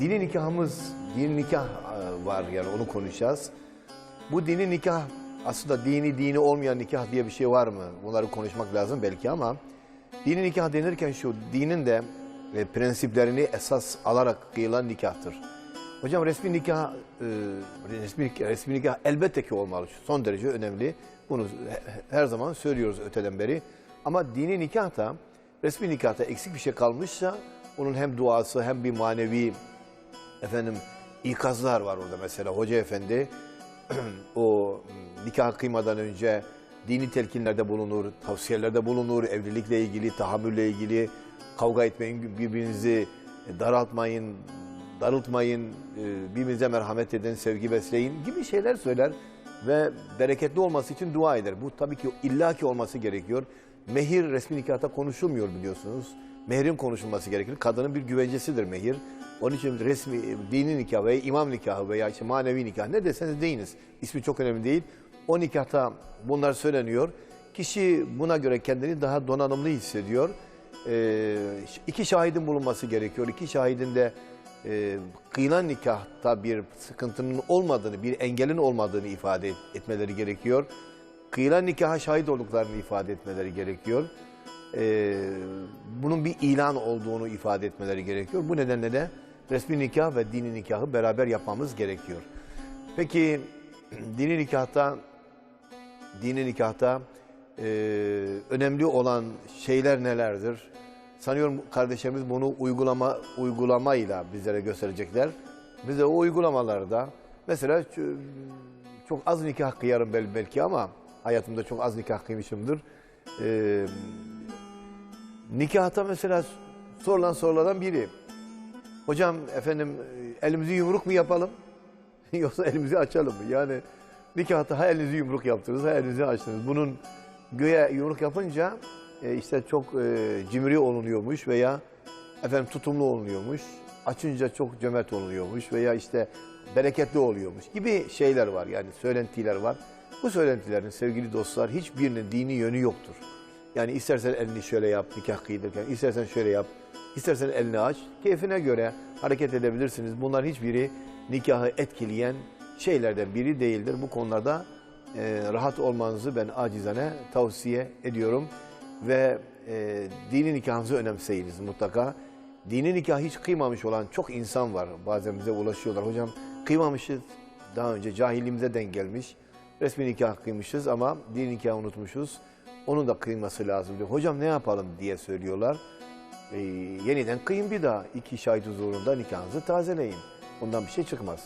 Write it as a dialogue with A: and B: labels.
A: Dini nikahımız, dini nikah e, var yani onu konuşacağız. Bu dini nikah aslında dini dini olmayan nikah diye bir şey var mı? Bunları konuşmak lazım belki ama dini nikah denirken şu dinin de e, prensiplerini esas alarak kıyılan nikahtır. Hocam resmi nikah, e, resmi, resmi nikah elbette ki olmalı. Son derece önemli. Bunu he- her zaman söylüyoruz öteden beri. Ama dini nikah da resmi nikahta eksik bir şey kalmışsa onun hem duası hem bir manevi efendim ikazlar var orada mesela hoca efendi o nikah kıymadan önce dini telkinlerde bulunur, tavsiyelerde bulunur, evlilikle ilgili, tahammülle ilgili, kavga etmeyin, birbirinizi daraltmayın, darıltmayın, e, birbirinize merhamet edin, sevgi besleyin gibi şeyler söyler ve bereketli olması için dua eder. Bu tabii ki illaki olması gerekiyor. Mehir resmi nikahta konuşulmuyor biliyorsunuz. Mehrin konuşulması gerekir. Kadının bir güvencesidir mehir. Onun için resmi dini nikah veya imam nikahı veya işte manevi nikah ne deseniz deyiniz. İsmi çok önemli değil. O nikahta bunlar söyleniyor. Kişi buna göre kendini daha donanımlı hissediyor. Ee, iki şahidin bulunması gerekiyor. İki şahidin de e, kıyılan nikahta bir sıkıntının olmadığını, bir engelin olmadığını ifade et- etmeleri gerekiyor. Kıyılan nikaha şahit olduklarını ifade etmeleri gerekiyor. Ee, bunun bir ilan olduğunu ifade etmeleri gerekiyor. Bu nedenle de resmi nikah ve dini nikahı beraber yapmamız gerekiyor. Peki dini nikahta dini nikahta e, önemli olan şeyler nelerdir? Sanıyorum kardeşlerimiz bunu uygulama uygulamayla bizlere gösterecekler. Biz de o uygulamalarda mesela çok az nikah kıyarım bel- belki ama hayatımda çok az nikah kıymışımdır. E, nikahta mesela sorulan sorulardan biri. Hocam efendim elimizi yumruk mu yapalım? Yoksa elimizi açalım mı? Yani nikahta ha elinizi yumruk yaptınız ha elinizi açtınız. Bunun göğe yumruk yapınca e, işte çok e, cimri olunuyormuş veya efendim tutumlu olunuyormuş. Açınca çok cömert olunuyormuş veya işte bereketli oluyormuş gibi şeyler var yani söylentiler var. Bu söylentilerin sevgili dostlar hiçbirinin dini yönü yoktur. Yani istersen elini şöyle yap nikah kıydırırken, istersen şöyle yap, istersen elini aç. Keyfine göre hareket edebilirsiniz. Bunlar hiçbiri nikahı etkileyen şeylerden biri değildir. Bu konularda e, rahat olmanızı ben acizane tavsiye ediyorum. Ve e, dini nikahınızı önemseyiniz mutlaka. Dini nikah hiç kıymamış olan çok insan var. Bazen bize ulaşıyorlar. Hocam kıymamışız. Daha önce cahilliğimize denk gelmiş. Resmi nikah kıymışız ama dini nikahı unutmuşuz. Onun da kıyması lazım diyor. Hocam ne yapalım diye söylüyorlar. E, yeniden kıyın bir daha. İki şahit huzurunda nikahınızı tazeleyin. Bundan bir şey çıkmaz.